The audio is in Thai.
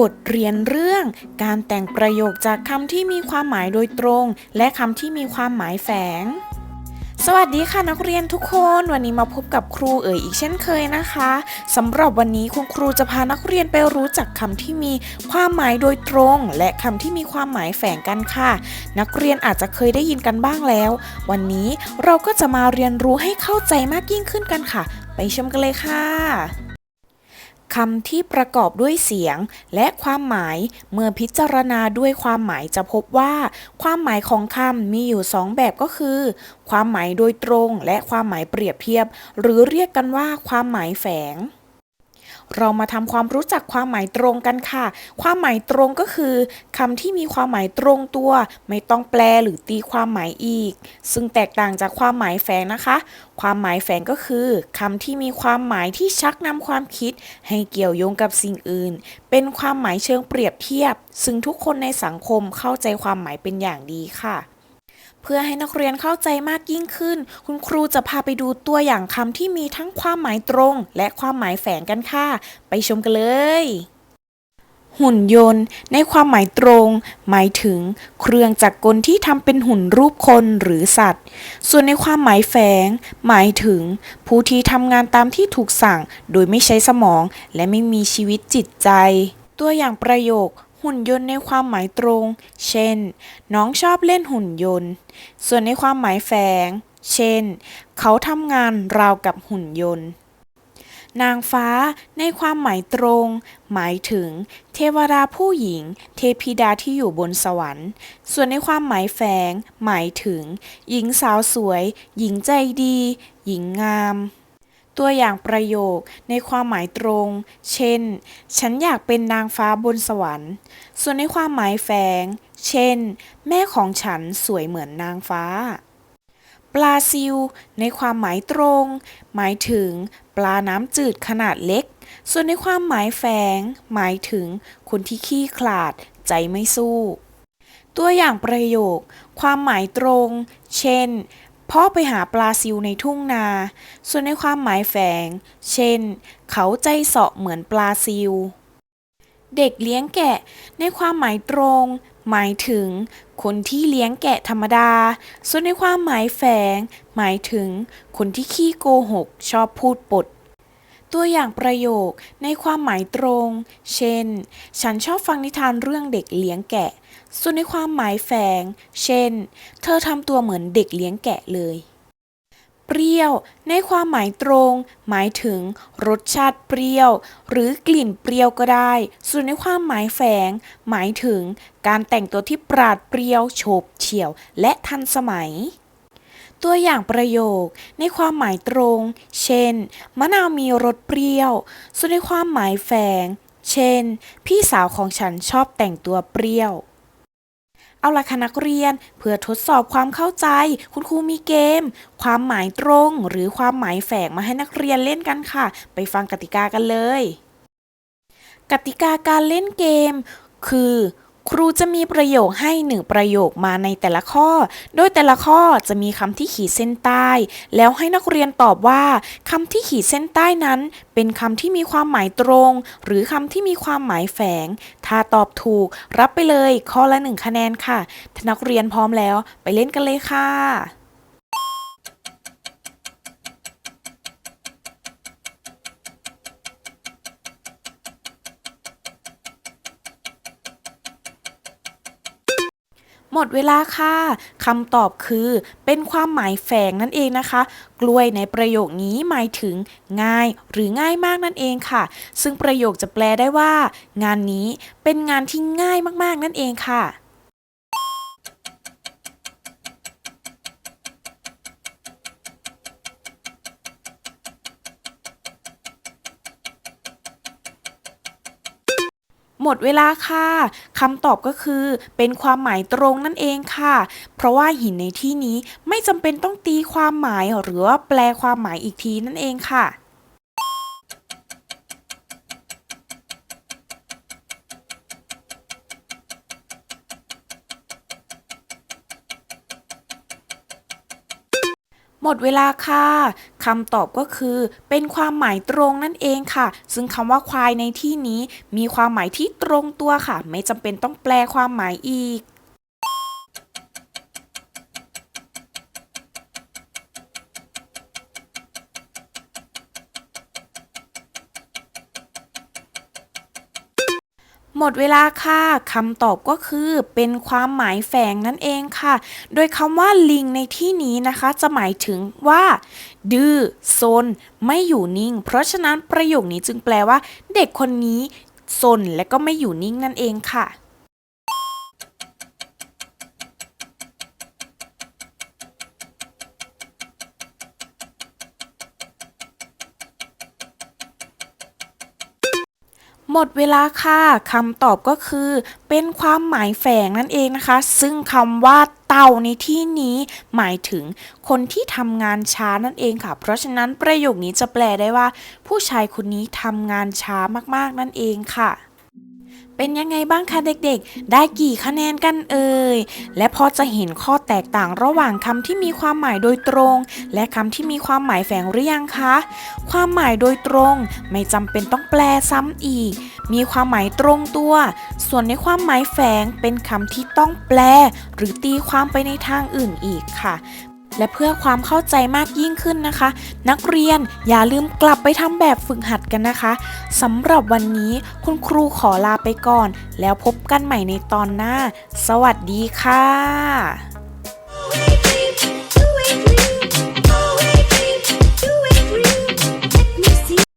บทเรียนเรื่องการแต่งประโยคจากคำที่มีความหมายโดยตรง และคำที่มีความหมายแฝง สวัสดีค่ะนักเรียนทุกคน วันนี้มาพบกับครูเอ๋ยอีกเช่นเคยนะคะสำหรับวันนี้คุณครูจะพานักเรียนไปรู้จักคำที่มีความหมายโดยตรง และคำที่มีความหมายแฝงกันค่ะ นักเรียนอาจจะเคยได้ยินกันบ้างแล้ว วันนี้เราก็จะมาเรียนรู้ให้เข้าใจมากยิ่งขึ้นกันค่ะ ไปชมกันเลยค่ะ คำที่ประกอบด้วยเสียงและความหมายเมื่อพิจารณาด้วยความหมายจะพบว่า ความหมายของคำมีอยู่สองแบบก็คือ ความหมายโดยตรงและความหมายเปรียบเทียบ หรือเรียกกันว่าความหมายแฝง เรามาทำความรู้จักความหมายตรงกันค่ะ ความหมายตรงก็คือคำที่มีความหมายตรงตัว ไม่ต้องแปลหรือตีความหมายอีก ซึ่งแตกต่างจากความหมายแฝงนะคะ ความหมายแฝงก็คือคำที่มีความหมายที่ชักนำความคิด ให้เกี่ยวโยงกับสิ่งอื่น เป็นความหมายเชิงเปรียบเทียบ ซึ่งทุกคนในสังคมเข้าใจความหมายเป็นอย่างดีค่ะ เพื่อให้นักเรียนเข้าใจมากยิ่งขึ้น คุณครูจะพาไปดูตัวอย่างคำที่มีทั้งความหมายตรง และความหมายแฝงกันค่ะ ไปชมกันเลย หุ่นยนต์ ในความหมายตรง หมายถึง เครื่องจักรกลที่ทำเป็นหุ่นรูปคนหรือสัตว์ ส่วนในความหมายแฝง หมายถึง ผู้ที่ทำงานตามที่ถูกสั่ง โดยไม่ใช้สมอง และไม่มีชีวิตจิตใจ ตัวอย่างประโยค หุ่นยนต์ในความหมายตรง เช่น น้องชอบเล่นหุ่นยนต์ ส่วนในความหมายแฝง เช่น เขาทำงานราวกับหุ่นยนต์ นางฟ้าในความหมายตรง หมายถึง เทวดาผู้หญิง เทพิดาที่อยู่บนสวรรค์ ส่วนในความหมายแฝง หมายถึง หญิงสาวสวย หญิงใจดี หญิงงาม ตัวอย่างประโยคในความหมายตรง เช่น ฉันอยากเป็นนางฟ้าบนสวรรค์ ส่วนในความหมายแฝง เช่น แม่ของฉันสวยเหมือนนางฟ้า ปลาซิว ในความหมายตรง หมายถึง ปลาน้ำจืดขนาดเล็ก ส่วนในความหมายแฝง หมายถึง คนที่ขี้ขลาด ใจไม่สู้ ตัวอย่างประโยค ความหมายตรง เช่น พ่อไปหาปลาซิวในทุ่งนา ส่วนในความหมายแฝง เช่น เขาใจเสาะเหมือนปลาซิว เด็กเลี้ยงแกะ ในความหมายตรง หมายถึง คนที่เลี้ยงแกะธรรมดา ส่วนในความหมายแฝง หมายถึง คนที่ขี้โกหก ชอบพูดปด ตัวอย่างประโยคในความหมายตรง เช่น ฉันชอบฟังนิทานเรื่องเด็กเลี้ยงแกะ ส่วนในความหมายแฝง เช่น เธอทำตัวเหมือนเด็กเลี้ยงแกะเลย เปรี้ยว ในความหมายตรง หมายถึง รสชาติเปรี้ยว หรือกลิ่นเปรี้ยวก็ได้ ส่วนในความหมายแฝง หมายถึง การแต่งตัวที่ปราดเปรี้ยวโฉบเฉี่ยว และทันสมัย ตัวอย่างประโยคในความหมายตรง เช่น มะนาวมีรสเปรี้ยว ส่วนในความหมายแฝง เช่น พี่สาวของฉันชอบแต่งตัวเปรี้ยว เอาละค่ะนักเรียน เพื่อทดสอบความเข้าใจ คุณครูมีเกม ความหมายตรง หรือความหมายแฝงมาให้นักเรียนเล่นกันค่ะ ไปฟังกติกากันเลย กติกาการเล่นเกม คือ ครูจะมีประโยคให้หนึ่งประโยคมาในแต่ละข้อ โดยแต่ละข้อจะมีคำที่ขีดเส้นใต้ แล้วให้นักเรียนตอบว่าคำที่ขีดเส้นใต้นั้น เป็นคำที่มีความหมายตรง หรือคำที่มีความหมายแฝง ถ้าตอบถูก รับไปเลยข้อละหนึ่งคะแนนค่ะถ้านักเรียนพร้อมแล้ว ไปเล่นกันเลยค่ะ หมดเวลาค่ะคำตอบคือ เป็นความหมายแฝงนั่นเองนะคะ กล้วยในประโยคนี้หมายถึง ง่ายหรือง่ายมากนั่นเองค่ะ ซึ่งประโยคจะแปลได้ว่า งานนี้เป็นงานที่ง่ายมากๆนั่นเองค่ะ หมดเวลาค่ะคำตอบก็คือเป็นความหมายตรงนั่นเองค่ะ เพราะว่าหินในที่นี้ไม่จำเป็นต้องตีความหมายหรือว่าแปลความหมายอีกทีนั่นเองค่ะ หมดเวลาค่ะคำตอบก็คือ เป็นความหมายตรงนั่นเองค่ะ ซึ่งคำว่าควายในที่นี้ มีความหมายที่ตรงตัวค่ะ ไม่จำเป็นต้องแปลความหมายอีก หมดเวลาค่ะคำตอบก็คือเป็นความหมายแฝงนั่นเองค่ะ โดยคำว่าลิงในที่นี้นะคะ จะหมายถึงว่า ดื้อซน ไม่อยู่นิ่ง เพราะฉะนั้นประโยคนี้จึงแปลว่า เด็กคนนี้ซนและก็ไม่อยู่นิ่งนั่นเองค่ะ หมดเวลาค่ะคำตอบก็คือ เป็นความหมายแฝงนั่นเองนะคะ ซึ่งคำว่าเต่าในที่นี้หมายถึงคนที่ทำงานช้านั่นเองค่ะ เพราะฉะนั้นประโยคนี้จะแปลได้ว่า ผู้ชายคนนี้ทำงานช้ามากๆนั่นเองค่ะ เป็นยังไงบ้างคะเด็กๆ ได้กี่คะแนนกันเอ่ย และพอจะเห็นข้อแตกต่างระหว่างคำที่มีความหมายโดยตรง และคำที่มีความหมายแฝงหรือยังคะ ความหมายโดยตรงไม่จำเป็นต้องแปลซ้ำอีก มีความหมายตรงตัว ส่วนในความหมายแฝงเป็นคำที่ต้องแปล หรือตีความไปในทางอื่นอีกค่ะ และเพื่อความเข้าใจมากยิ่งขึ้นนะคะ นักเรียนอย่าลืมกลับไปทำแบบฝึกหัดกันนะคะสำหรับวันนี้คุณครูขอลาไปก่อน แล้วพบกันใหม่ในตอนหน้า สวัสดีค่ะ